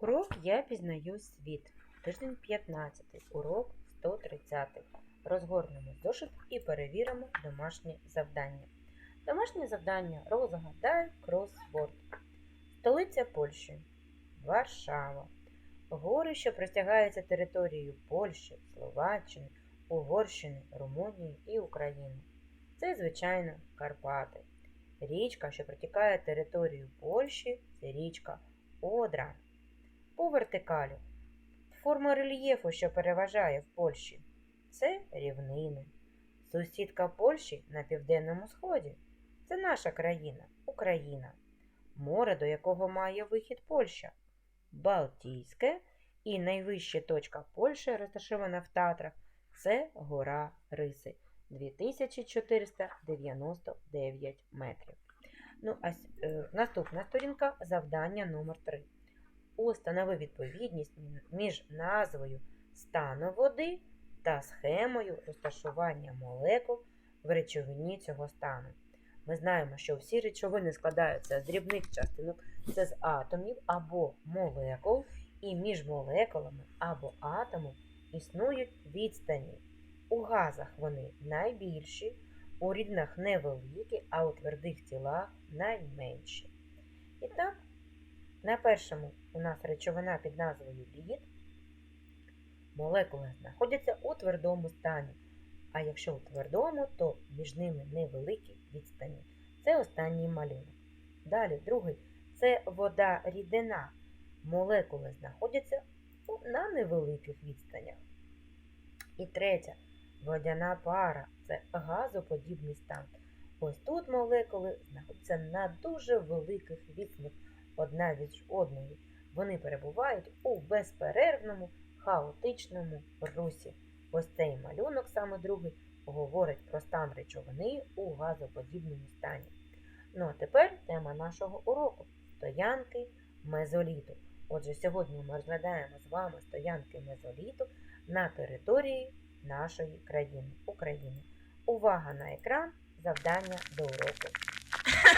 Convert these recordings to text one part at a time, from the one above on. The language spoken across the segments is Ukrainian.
Урок Я пізнаю світ. Тиждень 15, урок 130. Розгорнемо зошит і перевіримо домашнє завдання. Домашнє завдання розгадай кросворд. Столиця Польщі. Варшава. Гори, що простягаються територією Польщі, Словаччини, Угорщини, Румунії і України. Це, звичайно, Карпати. Річка, що протікає територію Польщі, це річка Одра. По вертикалі. Форма рельєфу, що переважає в Польщі, це рівнини. Сусідка Польщі на південному сході це наша країна, Україна. Море, до якого має вихід Польща, Балтійське, і найвища точка Польщі, розташована в Татрах, це гора Риси 2499 метрів. Ну, а е, наступна сторінка завдання номер 3 установи відповідність між назвою стану води та схемою розташування молекул в речовині цього стану. Ми знаємо, що всі речовини складаються з дрібних частинок, це з атомів або молекул, і між молекулами або атомом існують відстані. У газах вони найбільші, у ріднах невеликі, а у твердих тілах найменші. І так, на першому у нас речовина під назвою лід. Молекули знаходяться у твердому стані. А якщо у твердому, то між ними невеликі відстані. Це останній малюнок. Далі, другий це вода рідина. Молекули знаходяться на невеликих відстанях. І третя водяна пара це газоподібний стан. Ось тут молекули знаходяться на дуже великих відстанях одна від одної. Вони перебувають у безперервному хаотичному русі. Ось цей малюнок, саме другий, говорить про стан речовини у газоподібному стані. Ну а тепер тема нашого уроку стоянки мезоліту. Отже, сьогодні ми розглядаємо з вами стоянки мезоліту на території нашої країни України. Увага на екран, завдання до уроку.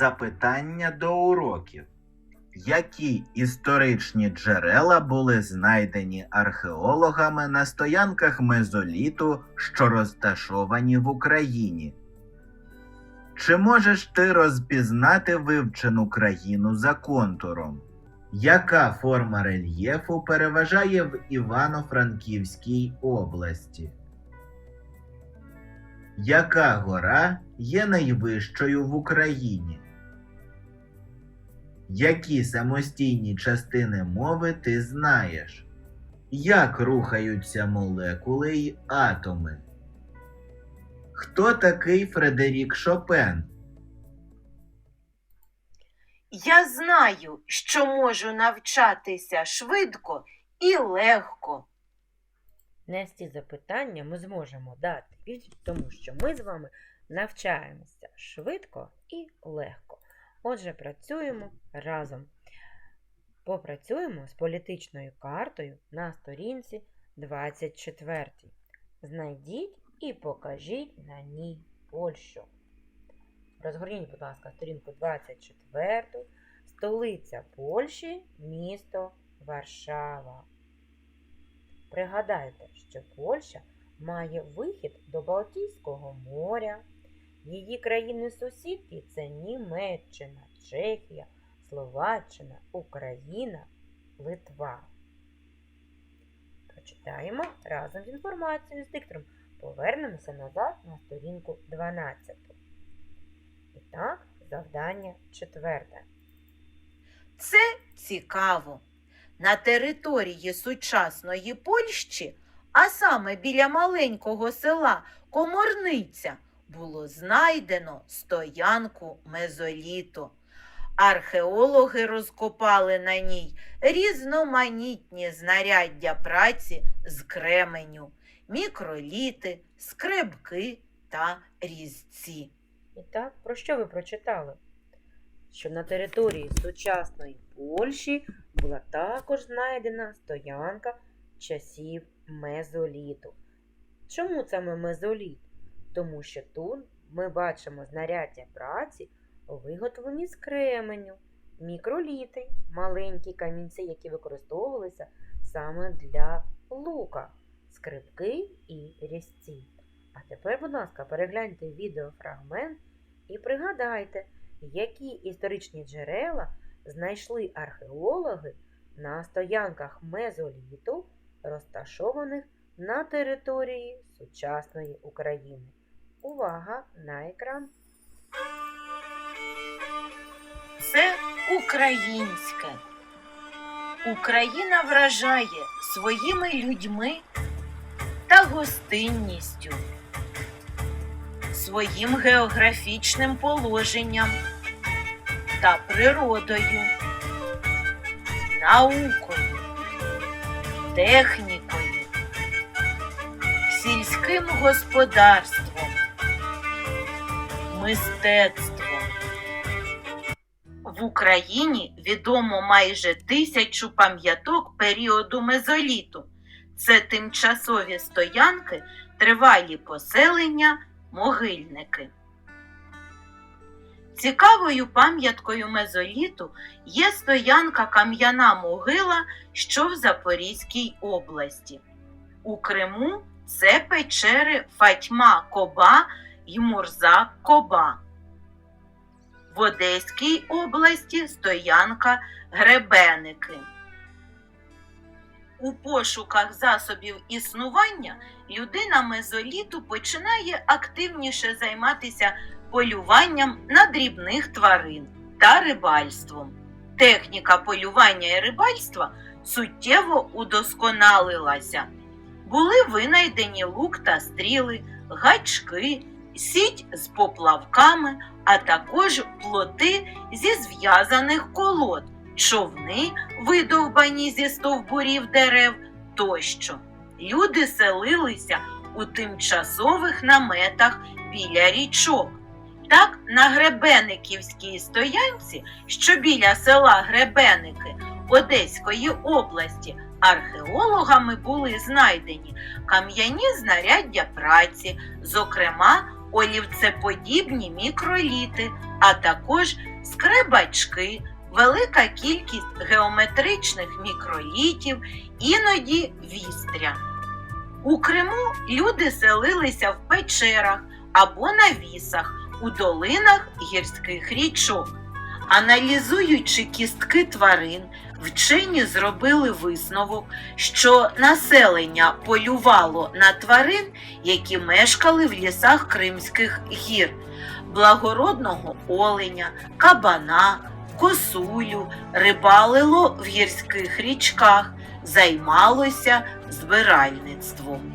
Запитання до уроків. Які історичні джерела були знайдені археологами на стоянках мезоліту, що розташовані в Україні? Чи можеш ти розпізнати вивчену країну за контуром? Яка форма рельєфу переважає в Івано-Франківській області? Яка гора є найвищою в Україні? Які самостійні частини мови ти знаєш? Як рухаються молекули й атоми? Хто такий Фредерік Шопен? Я знаю, що можу навчатися швидко і легко. На ці запитання ми зможемо дати тому що ми з вами навчаємося швидко і легко. Отже, працюємо разом. Попрацюємо з політичною картою на сторінці 24. Знайдіть і покажіть на ній Польщу. Розгорніть, будь ласка, сторінку 24. Столиця Польщі, місто Варшава. Пригадайте, що Польща має вихід до Балтійського моря. Її країни-сусідки це Німеччина, Чехія, Словаччина, Україна, Литва. Прочитаємо разом з інформацією з диктором. Повернемося назад на сторінку 12. І так, завдання четверте. Це цікаво. На території сучасної Польщі, а саме біля маленького села Коморниця, було знайдено стоянку мезоліту. Археологи розкопали на ній різноманітні знаряддя праці з кременю, мікроліти, скребки та різці. І так, про що ви прочитали? Що на території сучасної Польщі була також знайдена стоянка часів мезоліту. Чому саме мезоліт? Тому що тут ми бачимо знаряддя праці, виготовлені з кременю, мікроліти, маленькі камінці, які використовувалися саме для лука, скрипки і різці. А тепер, будь ласка, перегляньте відеофрагмент і пригадайте, які історичні джерела знайшли археологи на стоянках мезоліту, розташованих на території сучасної України. Увага на екран! Це українське. Україна вражає своїми людьми та гостинністю, своїм географічним положенням та природою, наукою, технікою, сільським господарством, мистецтвом. В Україні відомо майже тисячу пам'яток періоду мезоліту. Це тимчасові стоянки, тривалі поселення, могильники. Цікавою пам'яткою мезоліту є стоянка Кам'яна могила, що в Запорізькій області. У Криму це печери Фатьма Коба й Мурза Коба. В Одеській області стоянка Гребеники. У пошуках засобів існування людина мезоліту починає активніше займатися полюванням на дрібних тварин та рибальством. Техніка полювання і рибальства суттєво удосконалилася. Були винайдені лук та стріли, гачки, сіть з поплавками, а також плоти зі зв'язаних колод, човни, видовбані зі стовбурів дерев тощо. Люди селилися у тимчасових наметах біля річок. Так, на Гребениківській стоянці, що біля села Гребеники Одеської області, археологами були знайдені кам'яні знаряддя праці, зокрема олівцеподібні мікроліти, а також скребачки, велика кількість геометричних мікролітів, іноді вістря. У Криму люди селилися в печерах або на вісах у долинах гірських річок. Аналізуючи кістки тварин, вчені зробили висновок, що населення полювало на тварин, які мешкали в лісах Кримських гір, благородного оленя, кабана, косулю, рибалило в гірських річках, займалося збиральництвом.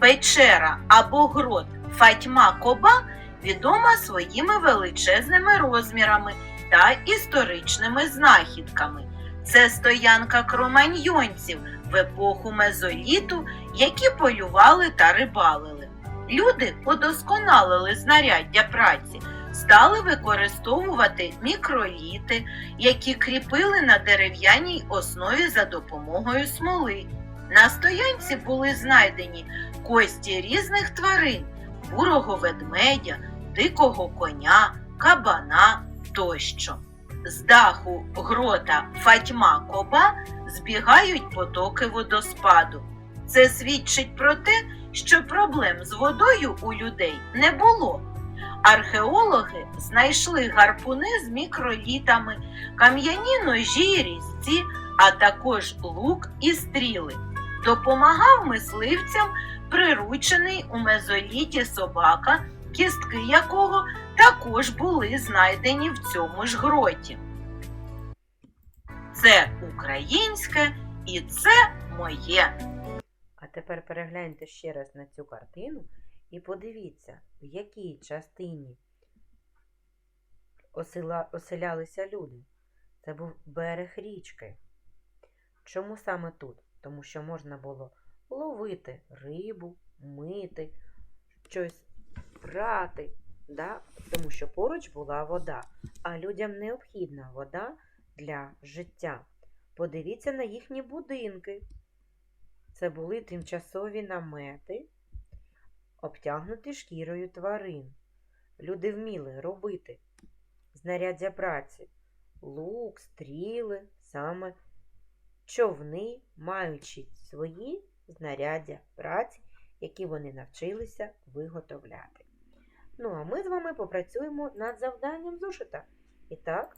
Печера або грот Фатьма Коба відома своїми величезними розмірами та історичними знахідками. Це стоянка кроманьйонців в епоху мезоліту, які полювали та рибалили. Люди удосконалили знаряддя праці, стали використовувати мікроліти, які кріпили на дерев'яній основі за допомогою смоли. На стоянці були знайдені кості різних тварин бурого ведмедя, дикого коня, кабана тощо. З даху грота Фатьма Коба збігають потоки водоспаду. Це свідчить про те, що проблем з водою у людей не було. Археологи знайшли гарпуни з мікролітами, кам'яні ножі різці, а також лук і стріли. Допомагав мисливцям приручений у мезоліті собака, кістки якого також були знайдені в цьому ж гроті. Це українське і це моє. А тепер перегляньте ще раз на цю картину і подивіться, в якій частині осела- оселялися люди. Це був берег річки. Чому саме тут? Тому що можна було ловити рибу, мити, щось прати, да? тому що поруч була вода, а людям необхідна вода для життя. Подивіться на їхні будинки. Це були тимчасові намети, обтягнуті шкірою тварин. Люди вміли робити знаряддя праці, лук, стріли, саме човни, маючи свої знаряддя праці, які вони навчилися виготовляти. Ну, а ми з вами попрацюємо над завданням зошита. І так,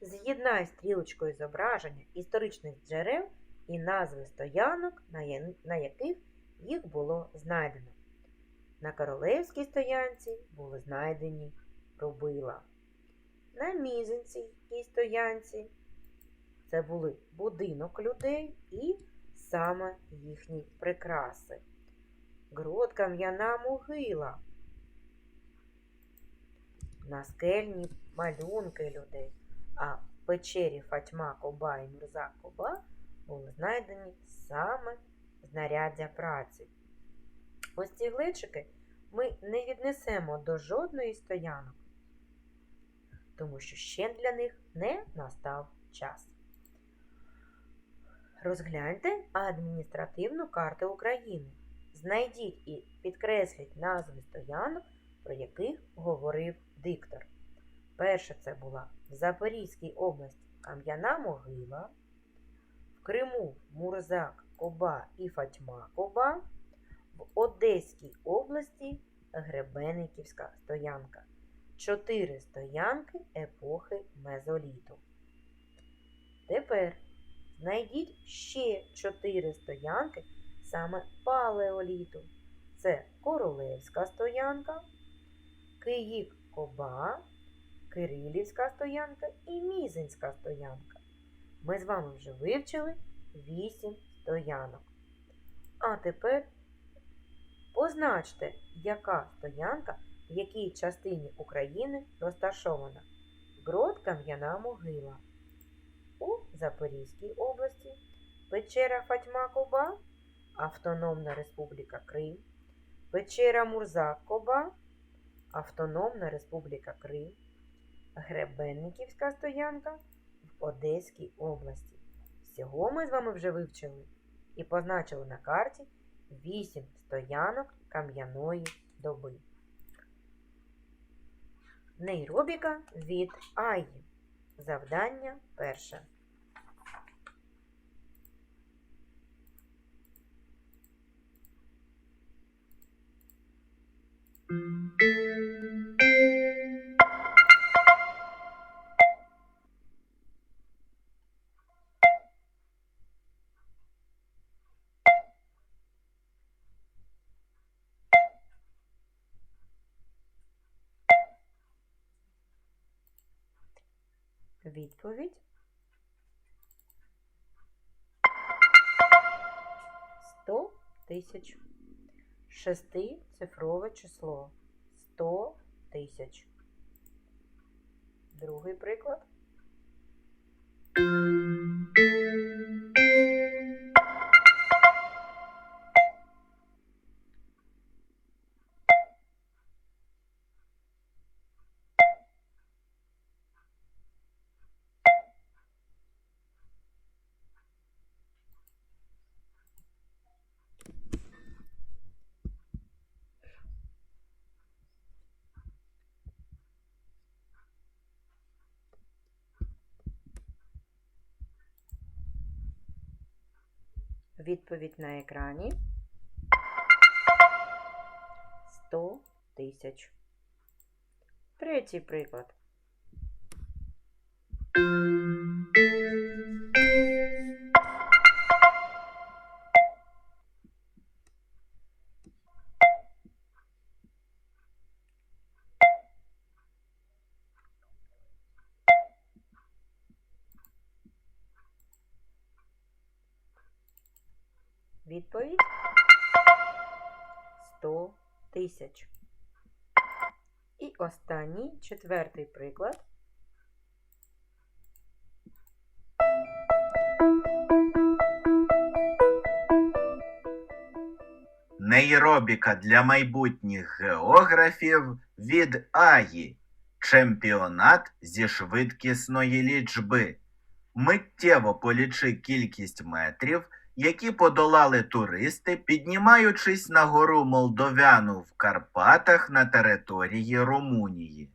з'єднай стрілочкою зображення історичних джерел і назви стоянок, на яких їх було знайдено. На королевській стоянці були знайдені робила. На мізинській стоянці це були будинок людей і саме їхні прикраси. Грот кам'яна могила. Наскельні малюнки людей. А в печері Фатьма Коба і Мурза Коба були знайдені саме знаряддя праці. Ось ці глечики ми не віднесемо до жодної стоянок, тому що ще для них не настав час. Розгляньте адміністративну карту України. Знайдіть і підкресліть назви стоянок, про яких говорив диктор. Перша це була в Запорізькій області Кам'яна могила, в Криму Мурзак, Коба і Фатьма Коба, в Одеській області Гребениківська стоянка. Чотири стоянки епохи Мезоліту. Тепер знайдіть ще чотири стоянки саме палеоліту. Це Королевська стоянка, Київ Коба, Кирилівська стоянка і Мізинська стоянка. Ми з вами вже вивчили 8 стоянок. А тепер позначте, яка стоянка в якій частині України розташована. Грот Кам'яна могила. У Запорізькій області, печера Фатьма Коба, Автономна Республіка Крим, печера Мурзак Коба, Автономна Республіка Крим, Гребенниківська стоянка в Одеській області. Всього ми з вами вже вивчили і позначили на карті 8 стоянок кам'яної доби. Нейробіка від Аї. Завдання перше. Відповідь. Сто тисяч. Шестицифрове число. Сто тисяч. Другий приклад. Відповідь на екрані. 100 тисяч. Третій приклад. Відповідь 100 тисяч. І останній, четвертий приклад. Нейробіка для майбутніх географів від Аї. Чемпіонат зі швидкісної лічби. Миттєво полічи кількість метрів, які подолали туристи, піднімаючись на гору Молдовяну в Карпатах на території Румунії.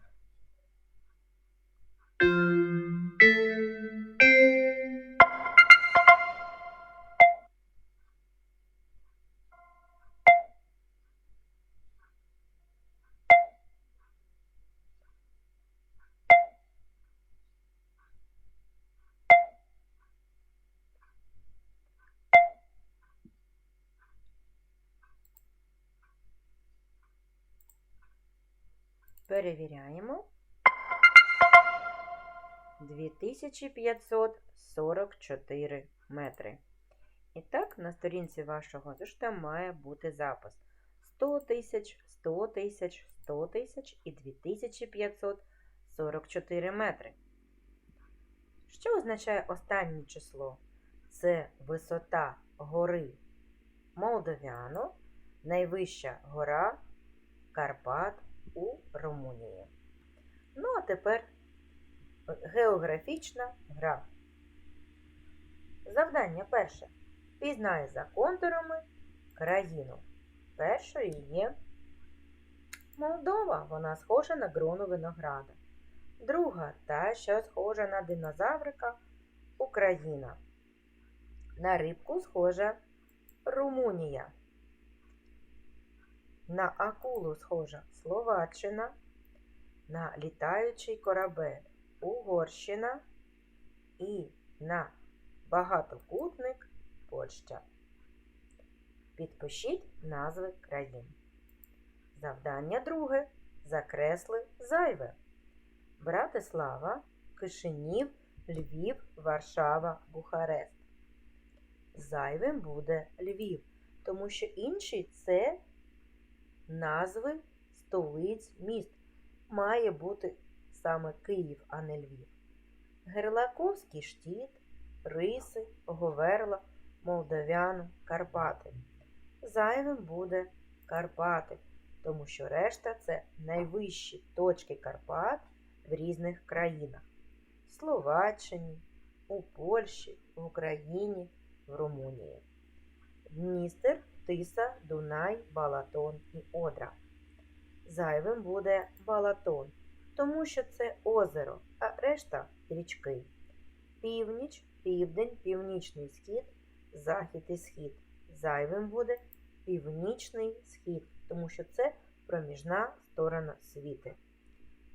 Перевіряємо. 2544 метри. І так, на сторінці вашого зошита має бути запис 100 тисяч, 100 тисяч, 100 тисяч і 2544 метри. Що означає останнє число? Це висота гори Молдовяно, найвища гора Карпат у Румунії. Ну, а тепер географічна гра. Завдання перше. Пізнай за контурами країну. Першою є Молдова. Вона схожа на грону винограда. Друга та, що схожа на динозаврика Україна. На рибку схожа Румунія. На акулу схожа Словаччина, на літаючий корабель Угорщина і на багатокутник Польща. Підпишіть назви країн. Завдання друге. Закресли зайве. Братислава, Кишинів, Львів, Варшава, Бухарест. Зайвим буде Львів, тому що інші це назви столиць міст. Має бути саме Київ, а не Львів. Герлаковський штіт, Риси, Говерла, Молдовяну, Карпати. Зайвим буде Карпати, тому що решта це найвищі точки Карпат в різних країнах. В Словаччині, у Польщі, в Україні, в Румунії. Дністер, Тиса, Дунай, Балатон і Одра. Зайвим буде Балатон, тому що це озеро, а решта річки. Північ, південь, північний схід, захід і схід. Зайвим буде північний схід, тому що це проміжна сторона світи.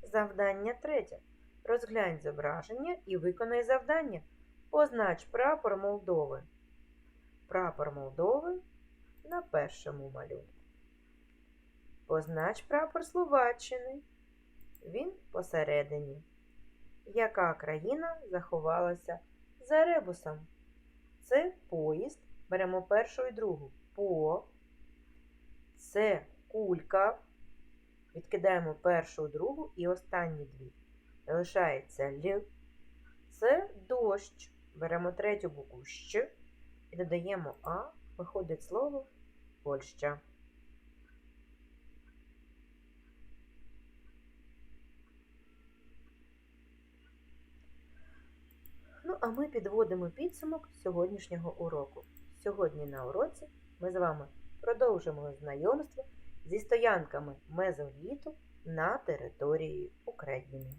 Завдання третє. Розглянь зображення і виконай завдання. Познач прапор Молдови. Прапор Молдови на першому малюнку. Познач прапор Словаччини. Він посередині. Яка країна заховалася за ребусом? Це поїзд. Беремо першу і другу. По. Це кулька. Відкидаємо першу, другу і останні дві. Залишається Л. Це дощ. Беремо третю букву Щ і додаємо А. Виходить слово Польща. Ну, а ми підводимо підсумок сьогоднішнього уроку. Сьогодні на уроці ми з вами продовжимо знайомство зі стоянками мезоліту на території України.